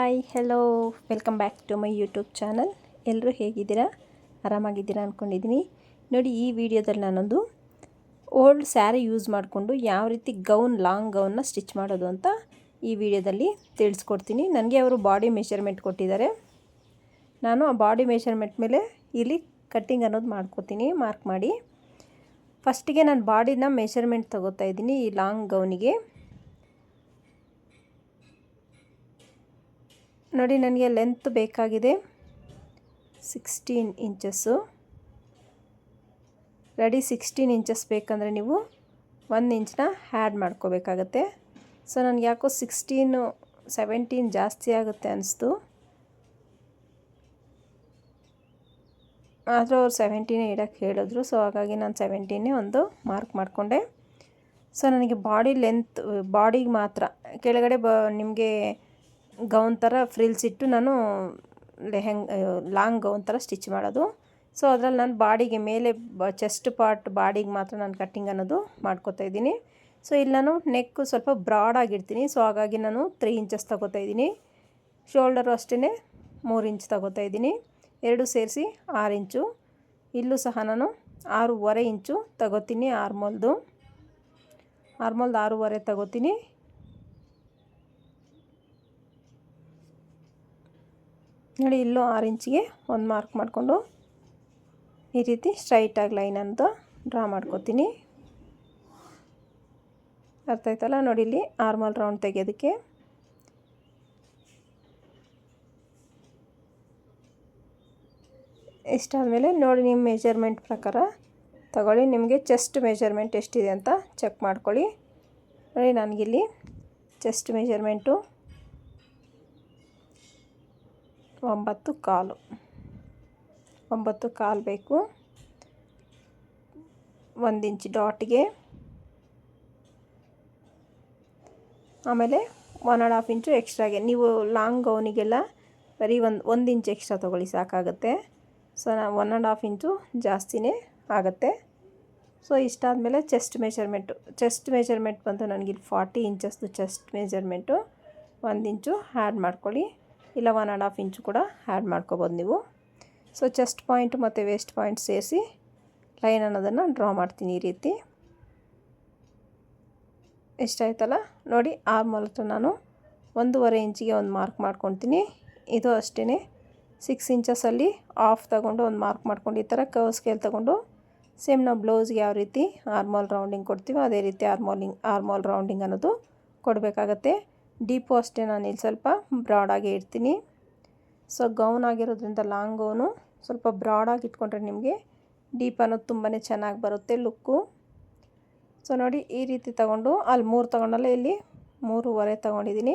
Hi hello welcome back to my YouTube channel ಎಲ್ಲರೂ ಹೇಗಿದ್ದೀರಾ? ಆರಾಮಾಗಿದ್ದೀರಾ ಅಂದ್ಕೊಂಡಿದ್ದೀನಿ ನೋಡಿ, ಈ ವಿಡಿಯೋದಲ್ಲಿ ನಾನೊಂದು ಓಲ್ಡ್ ಸ್ಯಾರಿ ಯೂಸ್ ಮಾಡಿಕೊಂಡು ಯಾವ ರೀತಿ ಗೌನ್ ಲಾಂಗ್ ಗೌನ್ನ ಸ್ಟಿಚ್ ಮಾಡೋದು ಅಂತ ಈ ವಿಡಿಯೋದಲ್ಲಿ ತಿಳಿಸ್ಕೊಡ್ತೀನಿ. ನನಗೆ ಅವರು ಬಾಡಿ ಮೆಷರ್ಮೆಂಟ್ ಕೊಟ್ಟಿದ್ದಾರೆ. ನಾನು ಆ ಬಾಡಿ ಮೆಷರ್ಮೆಂಟ್ ಮೇಲೆ ಇಲ್ಲಿ ಕಟ್ಟಿಂಗ್ ಅನ್ನೋದು ಮಾಡ್ಕೋತೀನಿ ಮಾರ್ಕ್ ಮಾಡಿ. ಫಸ್ಟಿಗೆ ನಾನು ಬಾಡಿನ ಮೆಷರ್ಮೆಂಟ್ ತೊಗೋತಾ ಇದ್ದೀನಿ ಈ ಲಾಂಗ್ ಗೌನಿಗೆ ನೋಡಿ, ನನಗೆ ಲೆಂತ್ ಬೇಕಾಗಿದೆ. Sixteen inches ready sixteen inches ಬೇಕಂದರೆ ನೀವು ಒಂದು ಇಂಚನ್ನ ಹ್ಯಾಡ್ ಮಾಡ್ಕೋಬೇಕಾಗತ್ತೆ. ಸೊ ನನಗೆ ಯಾಕೋ ಸಿಕ್ಸ್ಟೀನು ಸೆವೆಂಟೀನ್ ಜಾಸ್ತಿ ಆಗುತ್ತೆ ಅನಿಸ್ತು. ಆದರೂ ಅವ್ರು ಸೆವೆಂಟೀನೇ ಇಡೋಕ್ಕೆ ಹೇಳಿದ್ರು ಸೊ ಹಾಗಾಗಿ ನಾನು ಸೆವೆಂಟೀನೇ ಒಂದು ಮಾರ್ಕ್ ಮಾಡಿಕೊಂಡೆ. ಸೊ ನನಗೆ ಬಾಡಿ ಲೆಂತ್ ಬಾಡಿಗೆ ಮಾತ್ರ, ಕೆಳಗಡೆ ಬ, ನಿಮಗೆ ಗೌನ್ ಥರ ಫ್ರಿಲ್ಸ್ ಇಟ್ಟು ನಾನು ಲೆಹೆಂಗ್ ಲಾಂಗ್ ಗೌನ್ ಥರ ಸ್ಟಿಚ್ ಮಾಡೋದು. ಸೊ, ಅದರಲ್ಲಿ ನಾನು ಬಾಡಿಗೆ ಮೇಲೆ ಬ, ಚೆಸ್ಟ್ ಪಾರ್ಟ್ ಬಾಡಿಗೆ ಮಾತ್ರ ನಾನು ಕಟ್ಟಿಂಗ್ ಅನ್ನೋದು ಮಾಡ್ಕೋತಾ ಇದ್ದೀನಿ. ಸೊ, ಇಲ್ಲಿ ನಾನು ನೆಕ್ಕು ಸ್ವಲ್ಪ ಬ್ರಾಡ್ ಆಗಿರ್ತೀನಿ. ಸೊ, ಹಾಗಾಗಿ ನಾನು ತ್ರೀ ಇಂಚಸ್ ತಗೋತಾ ಇದ್ದೀನಿ. ಶೋಲ್ಡರು ಅಷ್ಟೇ ಮೂರು ಇಂಚ್ ತಗೋತಾ ಇದ್ದೀನಿ. ಎರಡು ಸೇರಿಸಿ ಆರು ಇಂಚು. ಇಲ್ಲೂ ಸಹ ನಾನು ಆರೂವರೆ ಇಂಚು ತಗೋತೀನಿ ಆರ್ಮೋಲ್ದು. ಆರ್ಮೋಲ್ದು ಆರೂವರೆ ತಗೋತೀನಿ. ನೋಡಿ ಇಲ್ಲೂ ಆರು ಇಂಚಿಗೆ ಒಂದು ಮಾರ್ಕ್ ಮಾಡಿಕೊಂಡು ಈ ರೀತಿ ಸ್ಟ್ರೈಟಾಗಿ ಲೈನ್ ಅಂತ ಡ್ರಾ ಮಾಡ್ಕೋತೀನಿ. ಅರ್ಥ ಆಯ್ತಲ್ಲ? ನೋಡಿ ಇಲ್ಲಿ ಆರ್ಮಲ್ ರೌಂಡ್ ತೆಗೆಯೋದಕ್ಕೆ. ಇಷ್ಟಾದಮೇಲೆ ನೋಡಿ ನಿಮ್ಮ ಮೆಜರ್ಮೆಂಟ್ ಪ್ರಕಾರ ತಗೊಳ್ಳಿ. ನಿಮಗೆ ಚೆಸ್ಟ್ ಮೆಜರ್ಮೆಂಟ್ ಎಷ್ಟಿದೆ ಅಂತ ಚೆಕ್ ಮಾಡ್ಕೊಳ್ಳಿ. ನೋಡಿ, ನನಗಿಲ್ಲಿ ಚೆಸ್ಟ್ ಮೆಜರ್ಮೆಂಟು ಒಂಬತ್ತು ಕಾಲು. ಒಂಬತ್ತು ಕಾಲು ಬೇಕು. ಒಂದು ಇಂಚ್ ಡಾಟ್ಗೆ ಆಮೇಲೆ ಒನ್ ಆ್ಯಂಡ್ ಹಾಫ್ ಇಂಚು ಎಕ್ಸ್ಟ್ರಾಗೆ ನೀವು ಲಾಂಗ್ ಗೌನಿಗೆಲ್ಲ ಬರೀ ಒಂದು ಒಂದು ಇಂಚ್ ಎಕ್ಸ್ಟ್ರಾ ತೊಗೊಳ್ಳಿ ಸಾಕಾಗುತ್ತೆ. ಸೊ, ನಾ ಒನ್ ಆ್ಯಂಡ್ ಹಾಫ್ ಇಂಚು ಜಾಸ್ತಿನೇ ಆಗುತ್ತೆ. ಸೊ ಇಷ್ಟಾದಮೇಲೆ ಚೆಸ್ಟ್ ಮೆಷರ್ಮೆಂಟು. ಚೆಸ್ಟ್ ಮೆಷರ್ಮೆಂಟ್ ಬಂದು ನನಗಿಲ್ಲಿ ಫಾರ್ಟಿ ಇಂಚಸ್ದು ಚೆಸ್ಟ್ ಮೆಜರ್ಮೆಂಟು ಒಂದು ಇಂಚು ಆ್ಯಡ್ ಮಾಡ್ಕೊಳ್ಳಿ. ಇಲ್ಲ ಒನ್ ಆ್ಯಂಡ್ ಹಾಫ್ ಇಂಚು ಕೂಡ ಆ್ಯಡ್ ಮಾಡ್ಕೋಬೋದು ನೀವು. ಸೊ ಚೆಸ್ಟ್ ಪಾಯಿಂಟ್ ಮತ್ತು ವೇಸ್ಟ್ ಪಾಯಿಂಟ್ ಸೇರಿಸಿ ಲೈನ್ ಅನ್ನೋದನ್ನು ಡ್ರಾ ಮಾಡ್ತೀನಿ ಈ ರೀತಿ. ಎಷ್ಟಾಯ್ತಲ್ಲ? ನೋಡಿ ಆರ್ಮಲ್ ಹತ್ರ ನಾನು ಒಂದೂವರೆ ಇಂಚಿಗೆ ಒಂದು ಮಾರ್ಕ್ ಮಾಡ್ಕೊತೀನಿ ಇದು ಅಷ್ಟೇ ಸಿಕ್ಸ್ ಇಂಚಸಲ್ಲಿ ಆಫ್ ತಗೊಂಡು ಒಂದು ಮಾರ್ಕ್ ಮಾಡ್ಕೊಂಡು ಈ ಥರ ಕವ್ ಸ್ಕೇಲ್ ತಗೊಂಡು ಸೇಮ್ ನಾವು ಬ್ಲೌಸ್ಗೆ ಯಾವ ರೀತಿ ಆರ್ಮಾಲ್ ರೌಂಡಿಂಗ್ ಕೊಡ್ತೀವೋ ಅದೇ ರೀತಿ ಆರ್ಮೋಲಿಂಗ್ ಆರ್ಮಾಲ್ ರೌಂಡಿಂಗ್ ಅನ್ನೋದು ಕೊಡಬೇಕಾಗತ್ತೆ. ಡೀಪು ಅಷ್ಟೇ ನಾನು ಇಲ್ಲಿ ಸ್ವಲ್ಪ ಬ್ರಾಡಾಗಿ ಇಡ್ತೀನಿ. ಸೊ ಗೌನ್ ಆಗಿರೋದ್ರಿಂದ ಲಾಂಗ್ ಗೌನು ಸ್ವಲ್ಪ ಬ್ರಾಡಾಗಿ ಇಟ್ಕೊಂಡ್ರೆ ನಿಮಗೆ ಡೀಪ್ ಅನ್ನೋದು ತುಂಬಾ ಚೆನ್ನಾಗಿ ಬರುತ್ತೆ ಲುಕ್ಕು ಸೊ ನೋಡಿ ಈ ರೀತಿ ತಗೊಂಡು ಅಲ್ಲಿ ಮೂರು ತೊಗೊಂಡಲ್ಲ ಇಲ್ಲಿ ಮೂರುವರೆ ತೊಗೊಂಡಿದ್ದೀನಿ.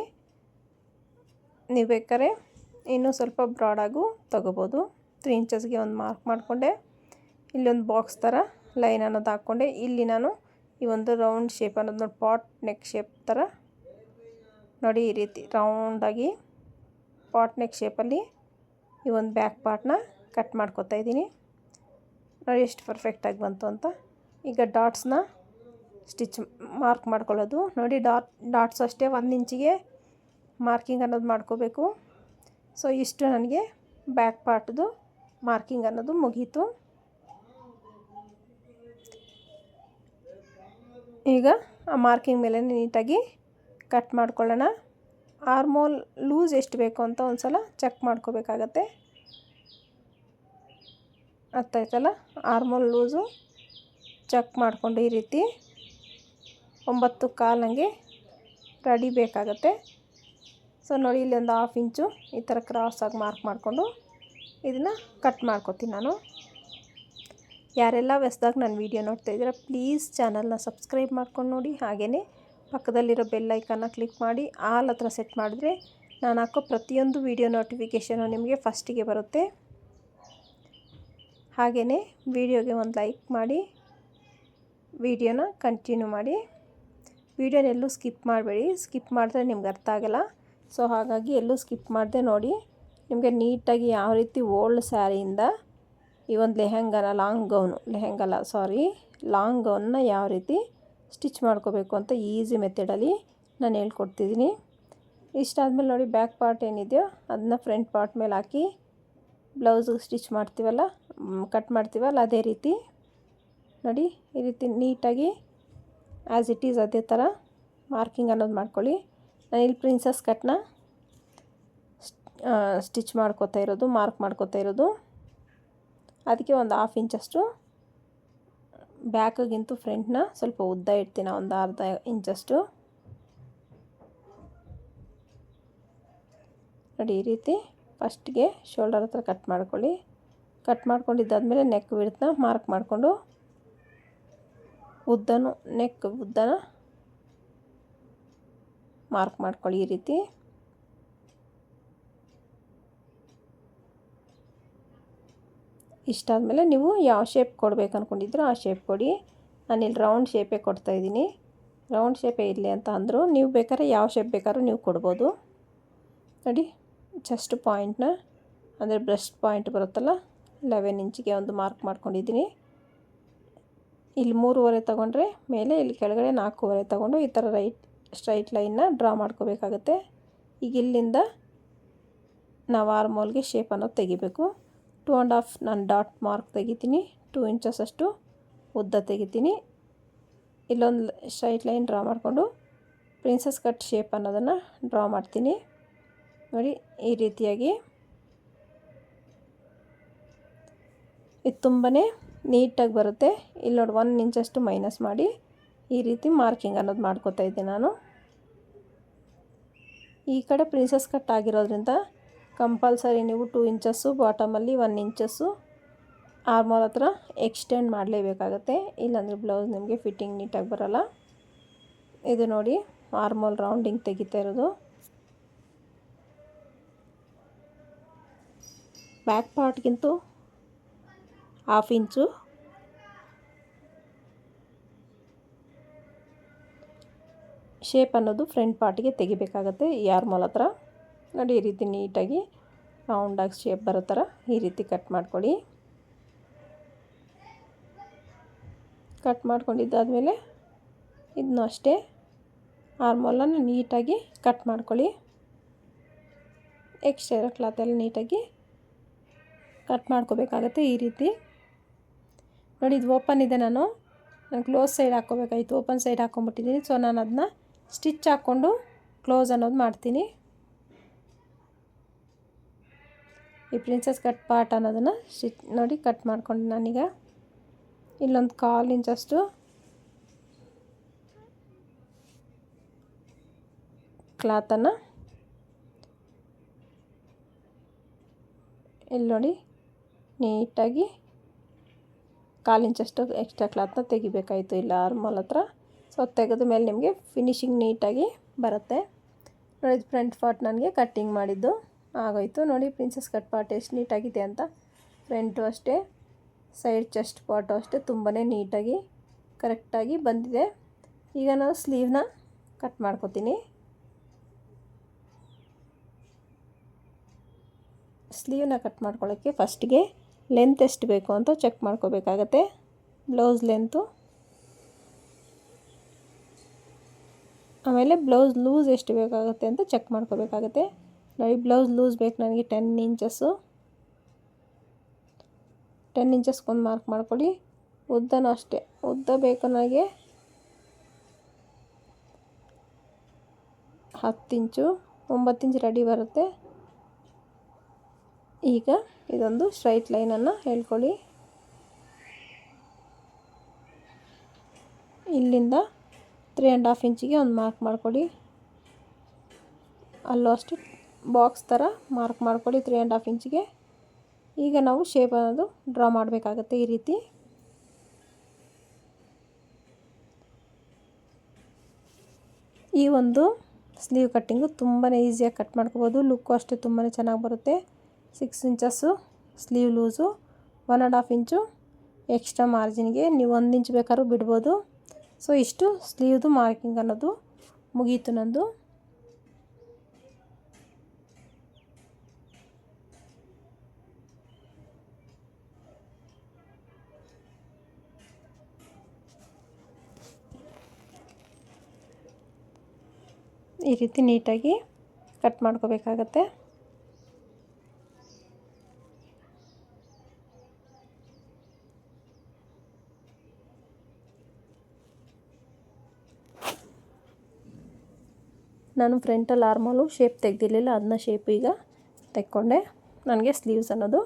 ನೀವು ಬೇಕಾದ್ರೆ ಇನ್ನೂ ಸ್ವಲ್ಪ ಬ್ರಾಡಾಗೂ ತೊಗೋಬೋದು. ತ್ರೀ ಇಂಚಸ್ಗೆ ಒಂದು ಮಾರ್ಕ್ ಮಾಡಿಕೊಂಡೆ. ಇಲ್ಲೊಂದು ಬಾಕ್ಸ್ ಥರ ಲೈನ್ ಅನ್ನೋದು ಹಾಕ್ಕೊಂಡೆ. ಇಲ್ಲಿ ನಾನು ಈ ಒಂದು ರೌಂಡ್ ಶೇಪ್ ಅನ್ನೋದು ನೋಡಿ ಪಾಟ್ ನೆಕ್ ಶೇಪ್ ಥರ ನೋಡಿ ಈ ರೀತಿ ರೌಂಡಾಗಿ ಪಾಟ್ ನೆಕ್ ಶೇಪಲ್ಲಿ ಈ ಒಂದು ಬ್ಯಾಕ್ ಪಾರ್ಟ್ನ ಕಟ್ ಮಾಡ್ಕೊತಾ ಇದ್ದೀನಿ. ನೋಡಿ ಎಷ್ಟು ಪರ್ಫೆಕ್ಟಾಗಿ ಬಂತು ಅಂತ. ಈಗ ಡಾಟ್ಸ್ನ ಸ್ಟಿಚ್ ಮಾರ್ಕ್ ಮಾಡ್ಕೊಳ್ಳೋದು. ನೋಡಿ ಡಾಟ್ ಡಾಟ್ಸ್ ಅಷ್ಟೇ ಒಂದು ಇಂಚಿಗೆ ಮಾರ್ಕಿಂಗ್ ಅನ್ನೋದು ಮಾಡ್ಕೋಬೇಕು. ಸೊ ಇಷ್ಟು ನನಗೆ ಬ್ಯಾಕ್ ಪಾರ್ಟ್ದು ಮಾರ್ಕಿಂಗ್ ಅನ್ನೋದು ಮುಗೀತು. ಈಗ ಆ ಮಾರ್ಕಿಂಗ್ ಮೇಲೆ ನೀಟಾಗಿ ಕಟ್ ಮಾಡ್ಕೊಳ್ಳೋಣ. ಆರ್ಮೋಲ್ ಲೂಸ್ ಎಷ್ಟು ಬೇಕು ಅಂತ ಒಂದು ಸಲ ಚೆಕ್ ಮಾಡ್ಕೋಬೇಕಾಗತ್ತೆ. ಅರ್ಥ ಆಯ್ತಲ್ಲ ಆರ್ಮೋಲ್ ಲೂಸು ಚೆಕ್ ಮಾಡಿಕೊಂಡು ಈ ರೀತಿ ಒಂಬತ್ತು ಕಾಲಂಗೆ ರೆಡಿ ಬೇಕಾಗತ್ತೆ. ಸೊ, ನೋಡಿ, ಇಲ್ಲಿ ಒಂದು ಹಾಫ್ ಇಂಚು ಈ ಥರ ಕ್ರಾಸಾಗಿ ಮಾರ್ಕ್ ಮಾಡಿಕೊಂಡು ಇದನ್ನು ಕಟ್ ಮಾಡ್ಕೊತೀನಿ ನಾನು. ಯಾರೆಲ್ಲ ಹೊಸ್ದಾಗಿ ನಾನು ವೀಡಿಯೋ ನೋಡ್ತಾ ಇದ್ದೀರಾ ಪ್ಲೀಸ್ ಚಾನಲ್ನ ಸಬ್ಸ್ಕ್ರೈಬ್ ಮಾಡ್ಕೊಂಡು ನೋಡಿ. ಹಾಗೆಯೇ ಪಕ್ಕದಲ್ಲಿರೋ ಬೆಲ್ ಐಕನ್ನ ಕ್ಲಿಕ್ ಮಾಡಿ ಆಲ್ ಹತ್ರ ಸೆಟ್ ಮಾಡಿದ್ರೆ ನಾನು ಹಾಕೋ ಪ್ರತಿಯೊಂದು ವೀಡಿಯೋ ನೋಟಿಫಿಕೇಷನು ನಿಮಗೆ ಫಸ್ಟಿಗೆ ಬರುತ್ತೆ. ಹಾಗೆಯೇ ವಿಡಿಯೋಗೆ ಒಂದು ಲೈಕ್ ಮಾಡಿ ವಿಡಿಯೋನ ಕಂಟಿನ್ಯೂ ಮಾಡಿ. ವಿಡಿಯೋನ ಎಲ್ಲೂ ಸ್ಕಿಪ್ ಮಾಡಬೇಡಿ ಸ್ಕಿಪ್ ಮಾಡಿದ್ರೆ ನಿಮ್ಗೆ ಅರ್ಥ ಆಗಲ್ಲ. ಸೊ ಹಾಗಾಗಿ ಎಲ್ಲೂ ಸ್ಕಿಪ್ ಮಾಡದೆ ನೋಡಿ, ನಿಮಗೆ ನೀಟಾಗಿ ಯಾವ ರೀತಿ ಓಲ್ಡ್ ಸ್ಯಾರಿಯಿಂದ ಈ ಒಂದು ಲೆಹೆಂಗಲ್ಲ ಲಾಂಗ್ ಗೌನು ಲೆಹೆಂಗಲ್ಲ ಸಾರಿ ಲಾಂಗ್ ಗೌನ್ನ ಯಾವ ರೀತಿ ಸ್ಟಿಚ್ ಮಾಡ್ಕೋಬೇಕು ಅಂತ ಈಸಿ ಮೆಥಡಲ್ಲಿ ನಾನು ಹೇಳ್ಕೊಡ್ತಿದ್ದೀನಿ. ಇಷ್ಟಾದಮೇಲೆ ನೋಡಿ ಬ್ಯಾಕ್ ಪಾರ್ಟ್ ಏನಿದೆಯೋ ಅದನ್ನ ಫ್ರಂಟ್ ಪಾರ್ಟ್ ಮೇಲೆ ಹಾಕಿ ಬ್ಲೌಸ್ಗೆ ಸ್ಟಿಚ್ ಮಾಡ್ತೀವಲ್ಲ ಕಟ್ ಮಾಡ್ತೀವಲ್ಲ ಅದೇ ರೀತಿ. ನೋಡಿ ಈ ರೀತಿ ನೀಟಾಗಿ ಆ್ಯಸ್ ಇಟ್ ಈಸ್ ಅದೇ ಥರ ಮಾರ್ಕಿಂಗ್ ಅನ್ನೋದು ಮಾಡ್ಕೊಳ್ಳಿ. ನಾನು ಇಲ್ಲಿ ಪ್ರಿನ್ಸಸ್ ಕಟ್ನ ಸ್ಟಿಚ್ ಮಾಡ್ಕೋತಾ ಇರೋದು, ಮಾರ್ಕ್ ಮಾಡ್ಕೋತಾ ಇರೋದು. ಅದಕ್ಕೆ ಒಂದು ಹಾಫ್ ಇಂಚಷ್ಟು ಬ್ಯಾಕಿಗಿಂತೂ ಫ್ರಂಟ್ನ ಸ್ವಲ್ಪ ಉದ್ದ ಇಡ್ತೀನಿ, ಒಂದು ಅರ್ಧ ಇಂಚಷ್ಟು. ನೋಡಿ, ಈ ರೀತಿ ಫಸ್ಟ್ಗೆ ಶೋಲ್ಡರ್ ಹತ್ರ ಕಟ್ ಮಾಡ್ಕೊಳ್ಳಿ. ಕಟ್ ಮಾಡ್ಕೊಂಡಿದ್ದಾದಮೇಲೆ ನೆಕ್ ಬಿಡ್ತನ ಮಾರ್ಕ್ ಮಾಡಿಕೊಂಡು ಉದ್ದನು ನೆಕ್ ಉದ್ದನ ಮಾರ್ಕ್ ಮಾಡ್ಕೊಳ್ಳಿ ಈ ರೀತಿ. ಇಷ್ಟಾದಮೇಲೆ ನೀವು ಯಾವ ಶೇಪ್ ಕೊಡಬೇಕು ಅಂದ್ಕೊಂಡಿದ್ರೋ ಆ ಶೇಪ್ ಕೊಡಿ. ನಾನಿಲ್ಲಿ ರೌಂಡ್ ಶೇಪೇ ಕೊಡ್ತಾಯಿದ್ದೀನಿ ರೌಂಡ್ ಶೇಪೇ ಇರಲಿ ಅಂತ ಅಂದರು ನೀವು ಬೇಕಾದ್ರೆ ಯಾವ ಶೇಪ್ ಬೇಕಾದ್ರೂ ನೀವು ಕೊಡ್ಬೋದು. ನೋಡಿ ಜಸ್ಟ್ ಪಾಯಿಂಟ್ನ ಅಂದರೆ ಬ್ರೆಸ್ಟ್ ಪಾಯಿಂಟ್ ಬರುತ್ತಲ್ಲ ಲೆವೆನ್ ಇಂಚಿಗೆ ಒಂದು ಮಾರ್ಕ್ ಮಾಡ್ಕೊಂಡಿದ್ದೀನಿ. ಇಲ್ಲಿ ಮೂರುವರೆ ತೊಗೊಂಡ್ರೆ ಮೇಲೆ, ಇಲ್ಲಿ ಕೆಳಗಡೆ ನಾಲ್ಕೂವರೆ ತೊಗೊಂಡು ಈ ಥರ ರೈಟ್ ಸ್ಟ್ರೈಟ್ ಲೈನ್ನ ಡ್ರಾ ಮಾಡ್ಕೋಬೇಕಾಗತ್ತೆ. ಈಗ ಇಲ್ಲಿಂದ ನಾವು ಆರ್ಮೋಲ್ಗೆ ಶೇಪನ್ನು ತೆಗಿಬೇಕು. ಟೂ ಆ್ಯಂಡ್ ಹಾಫ್ ನಾನು ಡಾಟ್ ಮಾರ್ಕ್ ತೆಗಿತೀನಿ, ಟೂ ಇಂಚಸ್ ಅಷ್ಟು ಉದ್ದ ತೆಗಿತೀನಿ. ಇಲ್ಲೊಂದು ಸ್ಟ್ರೈಟ್ ಲೈನ್ ಡ್ರಾ ಮಾಡಿಕೊಂಡು ಪ್ರಿನ್ಸಸ್ ಕಟ್ ಶೇಪ್ ಅನ್ನೋದನ್ನು ಡ್ರಾ ಮಾಡ್ತೀನಿ. ನೋಡಿ, ಈ ರೀತಿಯಾಗಿ. ಇದು ತುಂಬಾ ನೀಟಾಗಿ ಬರುತ್ತೆ. ಇಲ್ಲಿ ನೋಡಿ, ಒನ್ ಇಂಚಷ್ಟು ಮೈನಸ್ ಮಾಡಿ ಈ ರೀತಿ ಮಾರ್ಕಿಂಗ್ ಅನ್ನೋದು ಮಾಡ್ಕೋತಾ ಇದ್ದೆ ನಾನು. ಈ ಕಡೆ ಪ್ರಿನ್ಸಸ್ ಕಟ್ ಆಗಿರೋದ್ರಿಂದ ಕಂಪಲ್ಸರಿ ನೀವು ಟೂ ಇಂಚಸ್ಸು ಬಾಟಮಲ್ಲಿ ಒನ್ ಇಂಚಸ್ಸು. ಆರ್ಮೋಲ್ ಹತ್ರ ಎಕ್ಸ್ಟೆಂಡ್ ಮಾಡಲೇಬೇಕಾಗತ್ತೆ. ಇಲ್ಲಾಂದರೆ ಬ್ಲೌಸ್ ನಿಮಗೆ ಫಿಟ್ಟಿಂಗ್ ನೀಟಾಗಿ ಬರೋಲ್ಲ. ಇದು ನೋಡಿ ಆರ್ಮೋಲ್ ರೌಂಡಿಂಗ್ ತೆಗಿತಾ ಇರೋದು. ಬ್ಯಾಕ್ ಪಾರ್ಟ್ಗಿಂತೂ ಹಾಫ್ ಇಂಚು. ಶೇಪ್ ಅನ್ನೋದು ಫ್ರಂಟ್ ಪಾರ್ಟಿಗೆ ತೆಗಿಬೇಕಾಗತ್ತೆ ಈ ಆರ್ಮೋಲ್ ಹತ್ರ. ನೋಡಿ ಈ ರೀತಿ ನೀಟಾಗಿ ರೌಂಡಾಗಿ ಶೇಪ್ ಬರೋ ಥರ ಈ ರೀತಿ ಕಟ್ ಮಾಡ್ಕೊಳ್ಳಿ. ಕಟ್ ಮಾಡ್ಕೊಂಡಿದ್ದಾದಮೇಲೆ ಇದನ್ನು ಅಷ್ಟೇ. ಆರ್ಮೋಲನ್ನು ನೀಟಾಗಿ ಕಟ್ ಮಾಡ್ಕೊಳ್ಳಿ. ಎಕ್ಸ್ಟ್ರಾ ಇರೋ ಕ್ಲಾತೆಲ್ಲ ನೀಟಾಗಿ ಕಟ್ ಮಾಡ್ಕೋಬೇಕಾಗತ್ತೆ ಈ ರೀತಿ. ನೋಡಿ ಇದು ಓಪನ್ ಇದೆ ನಾನು. ನಾನು ಕ್ಲೋಸ್ ಸೈಡ್ ಹಾಕ್ಕೋಬೇಕಾಯ್ತು. ಓಪನ್ ಸೈಡ್ ಹಾಕ್ಕೊಂಬಿಟ್ಟಿದ್ದೀನಿ ಸೊ ನಾನು ಅದನ್ನ ಸ್ಟಿಚ್ ಹಾಕ್ಕೊಂಡು ಕ್ಲೋಸ್ ಅನ್ನೋದು ಮಾಡ್ತೀನಿ. ಈ ಪ್ರಿನ್ಸಸ್ ಕಟ್ ಪಾರ್ಟ್ ಅನ್ನೋದನ್ನು ಸ್ಟಿಚ್ ನೋಡಿ ಕಟ್ ಮಾಡ್ಕೊಂಡು ನಾನೀಗ. ಇಲ್ಲೊಂದು ಕಾಲು ಇಂಚಷ್ಟು ಕ್ಲಾತನ್ನು ಇಲ್ಲಿ ನೋಡಿ ನೀಟಾಗಿ ಕಾಲು ಇಂಚಷ್ಟು ಎಕ್ಸ್ಟ್ರಾ ಕ್ಲಾತ್ನ ತೆಗಿಬೇಕಾಯಿತು ಇಲ್ಲ ಆರ್ಮಲ್ ಹತ್ರ. ಸೊ ತೆಗೆದ ಮೇಲೆ ನಿಮಗೆ ಫಿನಿಶಿಂಗ್ ನೀಟಾಗಿ ಬರುತ್ತೆ. ನೋಡಿ ಫ್ರಂಟ್ ಪಾರ್ಟ್ ನನಗೆ ಕಟ್ಟಿಂಗ್ ಮಾಡಿದ್ದು. ಆಗೋಯ್ತು. ನೋಡಿ ಪ್ರಿನ್ಸಸ್ ಕಟ್ ಪಾರ್ಟ್ ಎಷ್ಟು ನೀಟಾಗಿದೆ ಅಂತ. ಫ್ರಂಟು ಅಷ್ಟೇ ಸೈಡ್ ಚೆಸ್ಟ್ ಪಾಟು ಅಷ್ಟೇ ತುಂಬಾ ನೀಟಾಗಿ ಕರೆಕ್ಟಾಗಿ ಬಂದಿದೆ. ಈಗ ನಾನು ಸ್ಲೀವ್ನ ಕಟ್ ಮಾಡ್ಕೋತೀನಿ. ಸ್ಲೀವ್ನ ಕಟ್ ಮಾಡ್ಕೊಳ್ಳೋಕ್ಕೆ ಫಸ್ಟಿಗೆ ಲೆಂತ್ ಎಷ್ಟು ಬೇಕು ಅಂತ ಚೆಕ್ ಮಾಡ್ಕೋಬೇಕಾಗತ್ತೆ. ಬ್ಲೌಸ್ ಲೆಂತು ಆಮೇಲೆ ಬ್ಲೌಸ್ ಲೂಸ್ ಎಷ್ಟು ಬೇಕಾಗುತ್ತೆ ಅಂತ ಚೆಕ್ ಮಾಡ್ಕೋಬೇಕಾಗತ್ತೆ. ನೋಡಿ ಬ್ಲೌಸ್ ಲೂಸ್ ಬೇಕು ನನಗೆ ಟೆನ್ ಇಂಚಸ್ಸು ಟೆನ್ ಇಂಚಸ್ಗೊಂದು ಮಾರ್ಕ್ ಮಾಡ್ಕೊಳ್ಳಿ. ಉದ್ದನೂ ಅಷ್ಟೇ. ಉದ್ದ ಬೇಕು ನನಗೆ ಹತ್ತು ಇಂಚು ಒಂಬತ್ತು ಇಂಚು ರೆಡಿ ಬರುತ್ತೆ. ಈಗ ಇದೊಂದು ಸ್ಟ್ರೈಟ್ ಲೈನನ್ನು ಹೇಳ್ಕೊಳ್ಳಿ. ಇಲ್ಲಿಂದ ತ್ರೀ ಆ್ಯಂಡ್ ಹಾಫ್ ಇಂಚಿಗೆ ಒಂದು ಮಾರ್ಕ್ ಮಾಡಿಕೊಡಿ ಅಲ್ಲೂ ಅಷ್ಟೇ. ಬಾಕ್ಸ್ ಥರ ಮಾರ್ಕ್ ಮಾಡ್ಕೊಳ್ಳಿ ತ್ರೀ ಆ್ಯಂಡ್ ಹಾಫ್ ಇಂಚಿಗೆ ಈಗ ನಾವು ಶೇಪ್ ಅನ್ನೋದು ಡ್ರಾ ಮಾಡಬೇಕಾಗತ್ತೆ ಈ ರೀತಿ. ಈ ಒಂದು ಸ್ಲೀವ್ ಕಟ್ಟಿಂಗು ತುಂಬಾ ಈಸಿಯಾಗಿ ಕಟ್ ಮಾಡ್ಕೋಬೋದು. ಲುಕ್ಕು ಅಷ್ಟೇ ತುಂಬಾ ಚೆನ್ನಾಗಿ ಬರುತ್ತೆ. Six inches sleeve loose one and half inch extra ಮಾರ್ಜಿನ್ಗೆ ನೀವು ಒಂದು ಇಂಚ್ ಬೇಕಾದ್ರೂ ಬಿಡ್ಬೋದು. ಸೊ ಇಷ್ಟು ಸ್ಲೀವ್ದು ಮಾರ್ಕಿಂಗ್ ಅನ್ನೋದು ಮುಗೀತು ನಂದು. ಈ ರೀತಿ ನೀಟಾಗಿ ಕಟ್ ಮಾಡ್ಕೋಬೇಕಾಗತ್ತೆ. ನಾನು ಫ್ರಂಟಲ್ಲಿ ಆರ್ಮೋಲು ಶೇಪ್ ತೆಗ್ದಿರಲಿಲ್ಲ, ಅದನ್ನ ಶೇಪ್ ಈಗ ತೆಕ್ಕೊಂಡೆ. ನನಗೆ ಸ್ಲೀವ್ಸ್ ಅನ್ನೋದು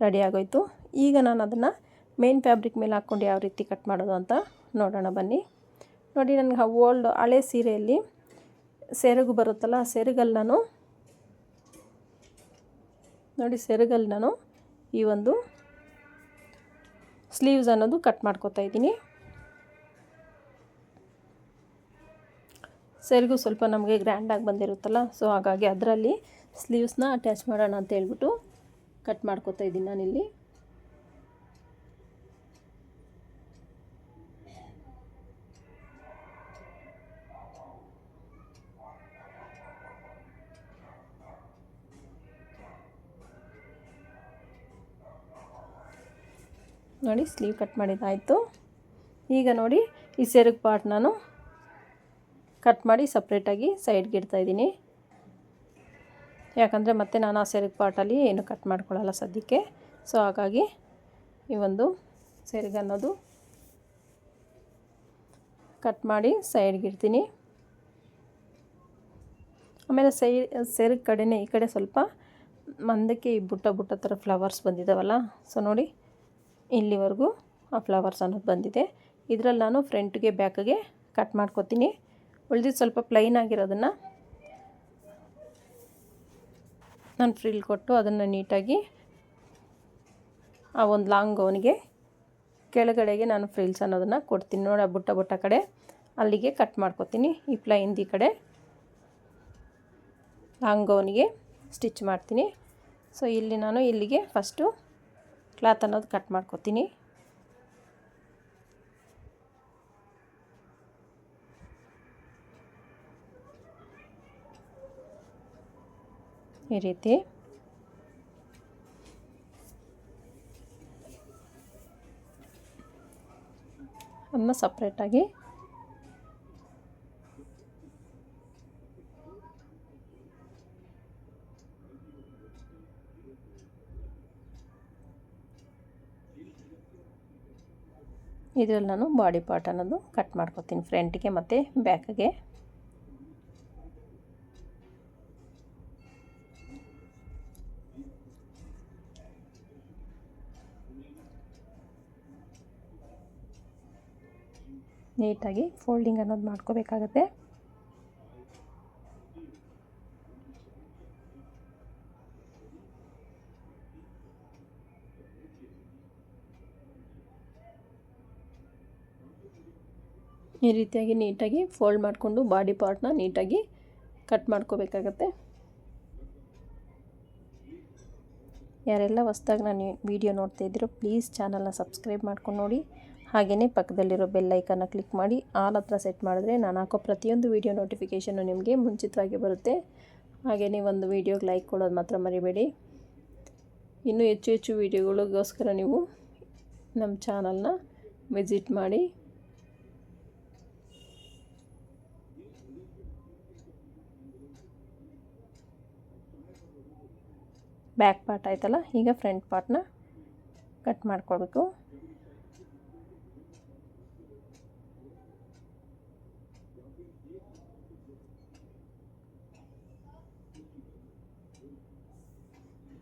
ರೆಡಿ ಆಗೋಯ್ತು. ಈಗ ನಾನು ಅದನ್ನು ಮೇನ್ ಫ್ಯಾಬ್ರಿಕ್ ಮೇಲೆ ಹಾಕ್ಕೊಂಡು ಯಾವ ರೀತಿ ಕಟ್ ಮಾಡೋದು ಅಂತ ನೋಡೋಣ ಬನ್ನಿ. ನೋಡಿ, ನನಗೆ ಓಲ್ಡ್ ಹಳೆ ಸೀರೆಯಲ್ಲಿ ಸೆರಗು ಬರುತ್ತಲ್ಲ ಆ ಸೆರಗಲ್ಲಿ ನೋಡಿ ಸೆರಗಲ್ಲಿ ನಾನು ಈ ಒಂದು ಸ್ಲೀವ್ಸ್ ಅನ್ನೋದು ಕಟ್ ಮಾಡ್ಕೊತಾ ಇದ್ದೀನಿ. ಸೆರಗು ಸ್ವಲ್ಪ ನಮಗೆ ಗ್ರ್ಯಾಂಡಾಗಿ ಬಂದಿರುತ್ತಲ್ಲ ಸೊ ಹಾಗಾಗಿ ಅದರಲ್ಲಿ ಸ್ಲೀವ್ಸ್ನ ಅಟ್ಯಾಚ್ ಮಾಡೋಣ ಅಂತ ಹೇಳ್ಬಿಟ್ಟು ಕಟ್ ಮಾಡ್ಕೊತಾ ಇದ್ದೀನಿ ನಾನಿಲ್ಲಿ. ನೋಡಿ ಸ್ಲೀವ್ ಕಟ್ ಮಾಡಿದ್ದಾಯಿತು. ಈಗ ನೋಡಿ ಈ ಸೆರಗು ಪಾರ್ಟ್ ನಾನು ಕಟ್ ಮಾಡಿ ಸಪ್ರೇಟಾಗಿ ಸೈಡ್ಗೆ ಇಡ್ತಾಯಿದ್ದೀನಿ ಯಾಕಂದರೆ ಮತ್ತೆ ನಾನು ಆ ಸೆರಗು ಪಾರ್ಟಲ್ಲಿ ಏನು ಕಟ್ ಮಾಡ್ಕೊಳ್ಳಲ್ಲ ಸದ್ಯಕ್ಕೆ. ಸೊ ಹಾಗಾಗಿ ಈ ಒಂದು ಸೆರಗು ಅನ್ನೋದು ಕಟ್ ಮಾಡಿ ಸೈಡ್ಗೆ ಇಡ್ತೀನಿ. ಆಮೇಲೆ ಸೈ, ಸೆರಗು ಕಡೆನೇ ಈ ಕಡೆ ಸ್ವಲ್ಪ ಮಂದಕ್ಕೆ ಈ ಬುಟ್ಟ ಬುಟ್ಟ ಥರ ಫ್ಲವರ್ಸ್ ಬಂದಿದ್ದಾವಲ್ಲ ಸೊ ನೋಡಿ ಇಲ್ಲಿವರೆಗೂ ಆ ಫ್ಲವರ್ಸ್ ಅನ್ನೋದು ಬಂದಿದೆ. ಇದರಲ್ಲಿ ನಾನು ಫ್ರಂಟ್ಗೆ ಬ್ಯಾಕ್ಗೆ ಕಟ್ ಮಾಡ್ಕೊತೀನಿ. ಉಳಿದಿದ್ದು ಸ್ವಲ್ಪ ಪ್ಲೈನ್ ಆಗಿರೋದನ್ನು ನಾನು ಫ್ರಿಲ್ ಕೊಟ್ಟು ಅದನ್ನು ನೀಟಾಗಿ ಆ ಒಂದು ಲಾಂಗ್ ಅವನಿಗೆ ಕೆಳಗಡೆಗೆ ನಾನು ಫ್ರಿಲ್ಸ್ ಅನ್ನೋದನ್ನು ಕೊಡ್ತೀನಿ. ನೋಡಿ ಆ ಬುಟ್ಟ ಬುಟ್ಟ ಕಡೆ. ಅಲ್ಲಿಗೆ ಕಟ್ ಮಾಡ್ಕೊತೀನಿ. ಈ ಪ್ಲೈನ್ದು ಈ ಕಡೆ ಲಾಂಗ್ ಅವನಿಗೆ ಸ್ಟಿಚ್ ಮಾಡ್ತೀನಿ. ಸೊ ಇಲ್ಲಿ ನಾನು ಇಲ್ಲಿಗೆ ಫಸ್ಟು ಕ್ಲಾತ್ ಅನ್ನೋದು ಕಟ್ ಮಾಡ್ಕೊತೀನಿ. ಈ ರೀತಿ. ಅದನ್ನ ಸಪ್ರೇಟಾಗಿ ಇದರಲ್ಲಿ ನಾನು ಬಾಡಿ ಪಾರ್ಟ್ ಅನ್ನೋದು ಕಟ್ ಮಾಡ್ಕೊತೀನಿ ಫ್ರಂಟಿಗೆ ಮತ್ತು ಬ್ಯಾಕಿಗೆ. ನೀಟಾಗಿ ಫೋಲ್ಡಿಂಗ್ ಅನ್ನೋದು ಮಾಡ್ಕೋಬೇಕಾಗತ್ತೆ. ಈ ರೀತಿಯಾಗಿ ನೀಟಾಗಿ ಫೋಲ್ಡ್ ಮಾಡಿಕೊಂಡು ಬಾಡಿ ಪಾರ್ಟ್ನ ನೀಟಾಗಿ ಕಟ್ ಮಾಡ್ಕೋಬೇಕಾಗತ್ತೆ. ಯಾರೆಲ್ಲ ಹೊಸ್ದಾಗಿ ನಾನು ವೀಡಿಯೋ ನೋಡ್ತಾ ಇದ್ದೀರೋ, ಪ್ಲೀಸ್ ಚಾನಲ್ನ ಸಬ್ಸ್ಕ್ರೈಬ್ ಮಾಡ್ಕೊಂಡು ನೋಡಿ. ಹಾಗೆಯೇ ಪಕ್ಕದಲ್ಲಿರೋ ಬೆಲ್ ಐಕನ್ನ ಕ್ಲಿಕ್ ಮಾಡಿ, ಆಲ್ ಹತ್ರ ಸೆಟ್ ಮಾಡಿದ್ರೆ ನಾನು ಹಾಕೋ ಪ್ರತಿಯೊಂದು ವೀಡಿಯೋ ನೋಟಿಫಿಕೇಷನ್ನು ನಿಮಗೆ ಮುಂಚಿತವಾಗಿ ಬರುತ್ತೆ. ಹಾಗೆಯೇ ಒಂದು ವೀಡಿಯೋಗೆ ಲೈಕ್ ಕೊಡೋದು ಮಾತ್ರ ಮರಿಬೇಡಿ. ಇನ್ನೂ ಹೆಚ್ಚು ಹೆಚ್ಚು ವೀಡಿಯೋಗಳಿಗೋಸ್ಕರ ನೀವು ನಮ್ಮ ಚಾನಲ್ನ ವಿಸಿಟ್ ಮಾಡಿ. ಬ್ಯಾಕ್ ಪಾರ್ಟ್ ಆಯ್ತಲ್ಲ, ಈಗ ಫ್ರಂಟ್ ಪಾರ್ಟ್ನ ಕಟ್ ಮಾಡ್ಕೋಬೇಕು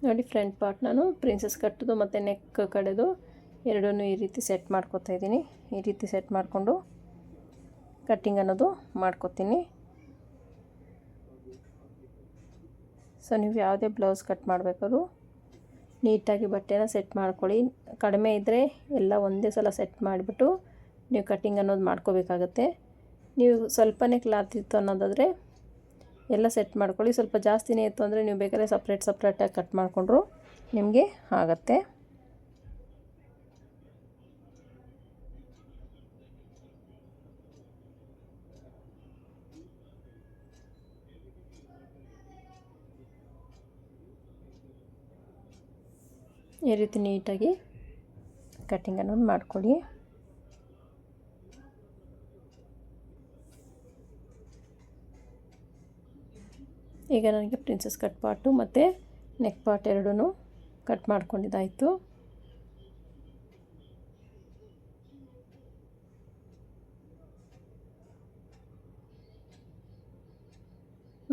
ನೋಡಿ ಫ್ರಂಟ್ ಪಾರ್ಟ್ ನಾನು ಪ್ರಿನ್ಸಸ್ ಕಟ್ಟೋದು ಮತ್ತು ನೆಕ್ ಕಡೆದು ಎರಡನ್ನೂ ಈ ರೀತಿ ಸೆಟ್ ಮಾಡ್ಕೋತಾ ಇದ್ದೀನಿ. ಈ ರೀತಿ ಸೆಟ್ ಮಾಡಿಕೊಂಡು ಕಟ್ಟಿಂಗ್ ಅನ್ನೋದು ಮಾಡ್ಕೊತೀನಿ. ಸೊ ನೀವು ಯಾವುದೇ ಬ್ಲೌಸ್ ಕಟ್ ಮಾಡಬೇಕಾದ್ರು ನೀಟಾಗಿ ಬಟ್ಟೆನ ಸೆಟ್ ಮಾಡ್ಕೊಳ್ಳಿ. ಕಡಿಮೆ ಇದ್ದರೆ ಎಲ್ಲ ಒಂದೇ ಸಲ ಸೆಟ್ ಮಾಡಿಬಿಟ್ಟು ನೀವು ಕಟ್ಟಿಂಗ್ ಅನ್ನೋದು ಮಾಡ್ಕೋಬೇಕಾಗತ್ತೆ. ನೀವು ಸ್ವಲ್ಪನೇ ಕ್ಲಾತ್ ಇತ್ತು ಅನ್ನೋದಾದರೆ ಎಲ್ಲ ಸೆಟ್ ಮಾಡ್ಕೊಳ್ಳಿ. ಸ್ವಲ್ಪ ಜಾಸ್ತಿನೇ ಇತ್ತು ಅಂದರೆ ನೀವು ಬೇಕಾದ್ರೆ ಸಪ್ರೇಟ್ ಸಪ್ರೇಟಾಗಿ ಕಟ್ ಮಾಡಿಕೊಂಡ್ರು ನಿಮಗೆ ಆಗತ್ತೆ. ಈ ರೀತಿ ನೀಟಾಗಿ ಕಟ್ಟಿಂಗ್ ಅನ್ನೋದು ಮಾಡ್ಕೊಳ್ಳಿ. ಈಗ ನನಗೆ ಪ್ರಿನ್ಸಸ್ ಕಟ್ ಪಾಟು ಮತ್ತು ನೆಕ್ ಪಾರ್ಟ್ ಎರಡೂ ಕಟ್ ಮಾಡ್ಕೊಂಡಿದ್ದಾಯಿತು.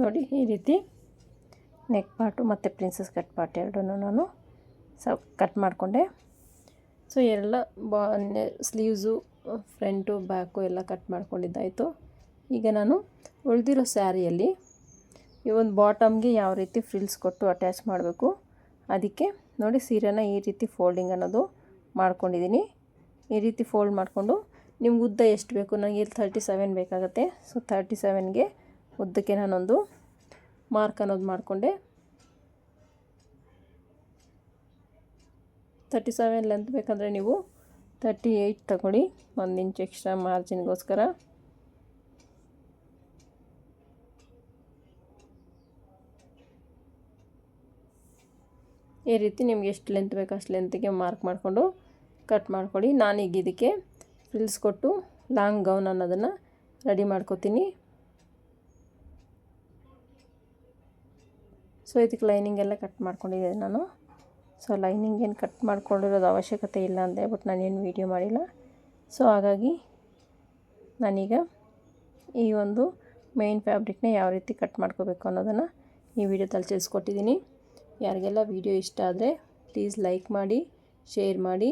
ನೋಡಿ ಈ ರೀತಿ ನೆಕ್ ಪಾಟು ಮತ್ತು ಪ್ರಿನ್ಸಸ್ ಕಟ್ ಪಾರ್ಟ್ ಎರಡೂ ನಾನು ಸ ಕಟ್ ಮಾಡಿಕೊಂಡೆ. ಸೊ ಎಲ್ಲ ಬಾ ಸ್ಲೀವ್ಸು, ಫ್ರಂಟು, ಬ್ಯಾಕು ಎಲ್ಲ ಕಟ್ ಮಾಡ್ಕೊಂಡಿದ್ದಾಯಿತು. ಈಗ ನಾನು ಉಳಿದಿರೋ ಸ್ಯಾರಿಯಲ್ಲಿ ಈ ಒಂದು ಬಾಟಮ್ಗೆ ಯಾವ ರೀತಿ ಫ್ರಿಲ್ಸ್ ಕೊಟ್ಟು ಅಟ್ಯಾಚ್ ಮಾಡಬೇಕು, ಅದಕ್ಕೆ ನೋಡಿ ಸೀರೆನ ಈ ರೀತಿ ಫೋಲ್ಡಿಂಗ್ ಅನ್ನೋದು ಮಾಡ್ಕೊಂಡಿದ್ದೀನಿ. ಈ ರೀತಿ ಫೋಲ್ಡ್ ಮಾಡಿಕೊಂಡು ನಿಮ್ಗೆ ಉದ್ದ ಎಷ್ಟು ಬೇಕು ನನಗೆ ಇಲ್ಲಿ ತರ್ಟಿ ಸೆವೆನ್ ಬೇಕಾಗುತ್ತೆ. ಸೊ ತರ್ಟಿ ಸೆವೆನ್ಗೆ ಉದ್ದಕ್ಕೆ ನಾನೊಂದು ಮಾರ್ಕ್ ಅನ್ನೋದು ಮಾಡಿಕೊಂಡೆ. ತರ್ಟಿ ಸೆವೆನ್ ಲೆಂತ್ ಬೇಕಂದರೆ ನೀವು ತರ್ಟಿ ಏಯ್ಟ್ ತಗೊಳ್ಳಿ. ಒಂದು ಇಂಚ್ ಎಕ್ಸ್ಟ್ರಾ ಮಾರ್ಜಿನ್ಗೋಸ್ಕರ ಈ ರೀತಿ ನಿಮ್ಗೆ ಎಷ್ಟು ಲೆಂತ್ ಬೇಕು ಅಷ್ಟು ಲೆಂತ್ಗೆ ಮಾರ್ಕ್ ಮಾಡಿಕೊಂಡು ಕಟ್ ಮಾಡ್ಕೊಳ್ಳಿ. ನಾನೀಗ ಇದಕ್ಕೆ ಫ್ರಿಲ್ಸ್ ಕೊಟ್ಟು ಲಾಂಗ್ ಗೌನ್ ಅನ್ನೋದನ್ನು ರೆಡಿ ಮಾಡ್ಕೋತೀನಿ. ಸೊ ಇದಕ್ಕೆ ಲೈನಿಂಗ್ ಎಲ್ಲ ಕಟ್ ಮಾಡ್ಕೊಂಡಿದ್ದೀನಿ ನಾನು. ಸೊ ಲೈನಿಂಗ್ ಏನು ಕಟ್ ಮಾಡ್ಕೊಂಡಿರೋದು ಅವಶ್ಯಕತೆ ಇಲ್ಲ ಅಂತ ಬಟ್ ನಾನೇನು ವೀಡಿಯೋ ಮಾಡಿಲ್ಲ. ಸೊ ಹಾಗಾಗಿ ನಾನೀಗ ಈ ಒಂದು ಮೇನ್ ಫ್ಯಾಬ್ರಿಕ್ನ ಯಾವ ರೀತಿ ಕಟ್ ಮಾಡ್ಕೋಬೇಕು ಅನ್ನೋದನ್ನು ಈ ವಿಡಿಯೋದಲ್ಲಿ ತಿಳಿಸ್ಕೊಟ್ಟಿದ್ದೀನಿ. ಯಾರಿಗೆಲ್ಲ ವಿಡಿಯೋ ಇಷ್ಟ ಆದರೆ ಪ್ಲೀಸ್ ಲೈಕ್ ಮಾಡಿ ಶೇರ್ ಮಾಡಿ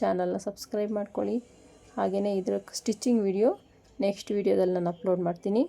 ಚಾನಲ್ನ ಸಬ್ಸ್ಕ್ರೈಬ್ ಮಾಡ್ಕೊಳ್ಳಿ. ಹಾಗೆಯೇ ಇದರ ಸ್ಟಿಚಿಂಗ್ ವಿಡಿಯೋ ನೆಕ್ಸ್ಟ್ ವೀಡಿಯೋದಲ್ಲಿ ನಾನು ಅಪ್ಲೋಡ್ ಮಾಡ್ತೀನಿ.